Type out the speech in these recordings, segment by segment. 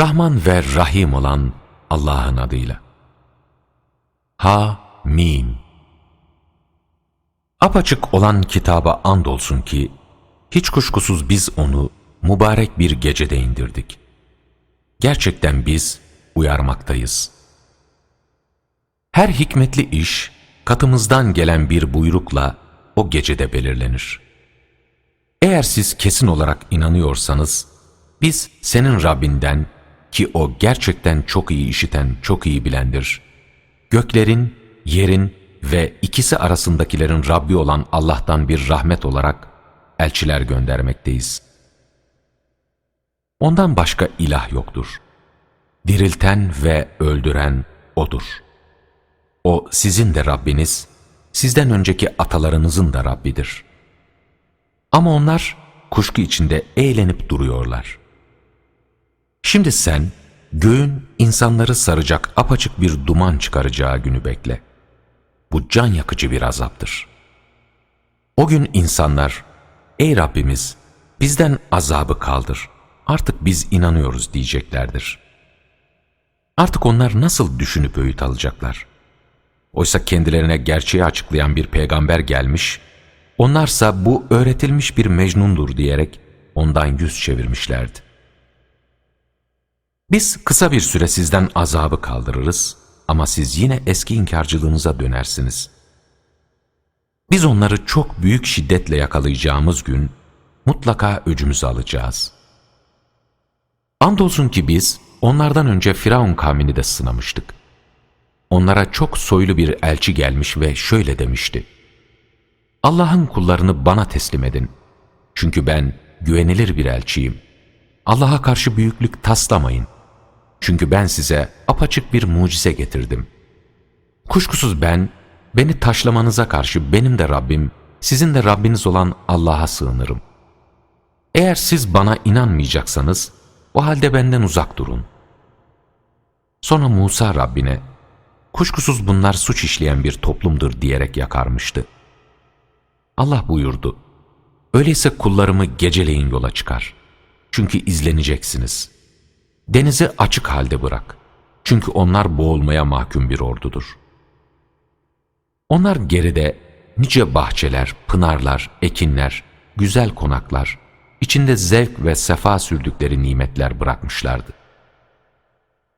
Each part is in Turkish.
Rahman ve Rahim olan Allah'ın adıyla. Ha, Mim. Apaçık olan kitaba andolsun ki, hiç kuşkusuz biz onu mübarek bir gecede indirdik. Gerçekten biz uyarmaktayız. Her hikmetli iş, katımızdan gelen bir buyrukla o gecede belirlenir. Eğer siz kesin olarak inanıyorsanız, biz senin Rabbinden ki o gerçekten çok iyi işiten, çok iyi bilendir. Göklerin, yerin ve ikisi arasındakilerin Rabbi olan Allah'tan bir rahmet olarak elçiler göndermekteyiz. Ondan başka ilah yoktur. Dirilten ve öldüren O'dur. O sizin de Rabbiniz, sizden önceki atalarınızın da Rabbidir. Ama onlar kuşku içinde eğlenip duruyorlar. Şimdi sen göğün insanları saracak apaçık bir duman çıkaracağı günü bekle. Bu can yakıcı bir azaptır. O gün insanlar, ey Rabbimiz bizden azabı kaldır, artık biz inanıyoruz diyeceklerdir. Artık onlar nasıl düşünüp öğüt alacaklar? Oysa kendilerine gerçeği açıklayan bir peygamber gelmiş, onlarsa bu öğretilmiş bir mecnundur diyerek ondan yüz çevirmişlerdi. Biz kısa bir süre sizden azabı kaldırırız ama siz yine eski inkarcılığınıza dönersiniz. Biz onları çok büyük şiddetle yakalayacağımız gün mutlaka öcümüzü alacağız. Andolsun ki biz onlardan önce Firavun kavmini de sınamıştık. Onlara çok soylu bir elçi gelmiş ve şöyle demişti. Allah'ın kullarını bana teslim edin. Çünkü ben güvenilir bir elçiyim. Allah'a karşı büyüklük taslamayın. Çünkü ben size apaçık bir mucize getirdim. Kuşkusuz ben, beni taşlamanıza karşı benim de Rabbim, sizin de Rabbiniz olan Allah'a sığınırım. Eğer siz bana inanmayacaksanız, o halde benden uzak durun. Sonra Musa Rabbine, kuşkusuz bunlar suç işleyen bir toplumdur diyerek yakarmıştı. Allah buyurdu, öyleyse kullarımı geceleyin yola çıkar. Çünkü izleneceksiniz. Denizi açık halde bırak. Çünkü onlar boğulmaya mahkum bir ordudur. Onlar geride nice bahçeler, pınarlar, ekinler, güzel konaklar, içinde zevk ve sefa sürdükleri nimetler bırakmışlardı.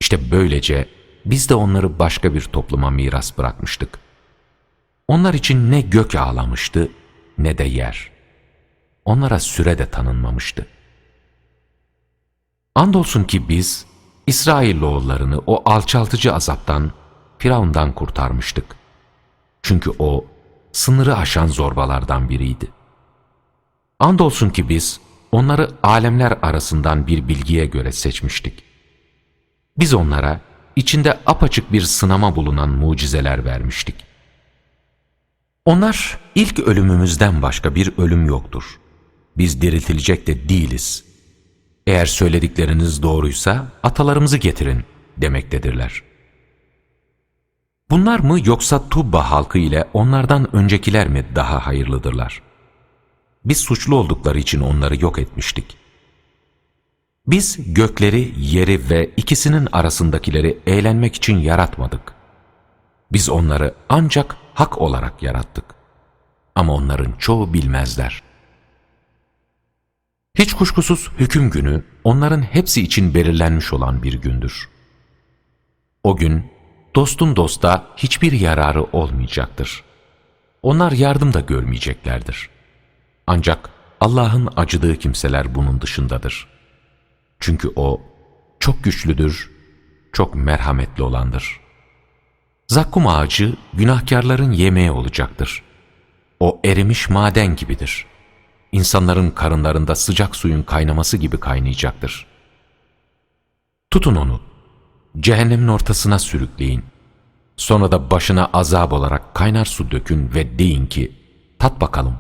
İşte böylece biz de onları başka bir topluma miras bırakmıştık. Onlar için ne gök ağlamıştı ne de yer. Onlara süre de tanınmamıştı. Andolsun ki biz İsrailoğullarını o alçaltıcı azaptan, Firavundan kurtarmıştık. Çünkü o sınırı aşan zorbalardan biriydi. Andolsun ki biz onları alemler arasından bir bilgiye göre seçmiştik. Biz onlara içinde apaçık bir sınama bulunan mucizeler vermiştik. Onlar ilk ölümümüzden başka bir ölüm yoktur. Biz diriltilecek de değiliz. Eğer söyledikleriniz doğruysa atalarımızı getirin demektedirler. Bunlar mı yoksa Tubba halkı ile onlardan öncekiler mi daha hayırlıdırlar? Biz suçlu oldukları için onları yok etmiştik. Biz gökleri, yeri ve ikisinin arasındakileri eğlenmek için yaratmadık. Biz onları ancak hak olarak yarattık. Ama onların çoğu bilmezler. Hiç kuşkusuz hüküm günü onların hepsi için belirlenmiş olan bir gündür. O gün dostun dosta hiçbir yararı olmayacaktır. Onlar yardım da görmeyeceklerdir. Ancak Allah'ın acıdığı kimseler bunun dışındadır. Çünkü O çok güçlüdür, çok merhametli olandır. Zakkum ağacı günahkarların yemeği olacaktır. O erimiş maden gibidir. İnsanların karınlarında sıcak suyun kaynaması gibi kaynayacaktır. Tutun onu, cehennemin ortasına sürükleyin. Sonra da başına azap olarak kaynar su dökün ve deyin ki, tat bakalım.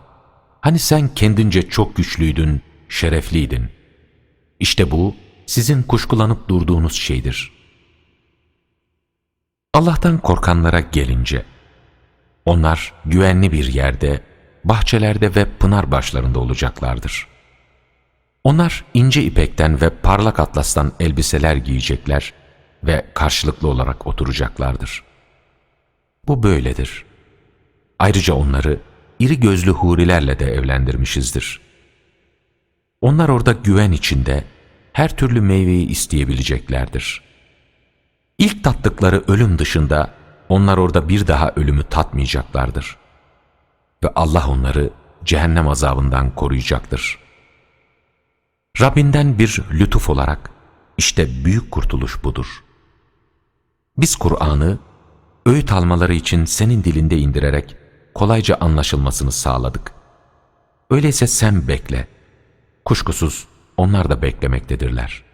Hani sen kendince çok güçlüydün, şerefliydin. İşte bu, sizin kuşkulanıp durduğunuz şeydir. Allah'tan korkanlara gelince, onlar güvenli bir yerde, bahçelerde ve pınar başlarında olacaklardır. Onlar ince ipekten ve parlak atlastan elbiseler giyecekler ve karşılıklı olarak oturacaklardır. Bu böyledir. Ayrıca onları iri gözlü hurilerle de evlendirmişizdir. Onlar orada güven içinde her türlü meyveyi isteyebileceklerdir. İlk tattıkları ölüm dışında onlar orada bir daha ölümü tatmayacaklardır. Ve Allah onları cehennem azabından koruyacaktır. Rabbinden bir lütuf olarak işte büyük kurtuluş budur. Biz Kur'an'ı öğüt almaları için senin dilinde indirerek kolayca anlaşılmasını sağladık. Öyleyse sen bekle. Kuşkusuz onlar da beklemektedirler.''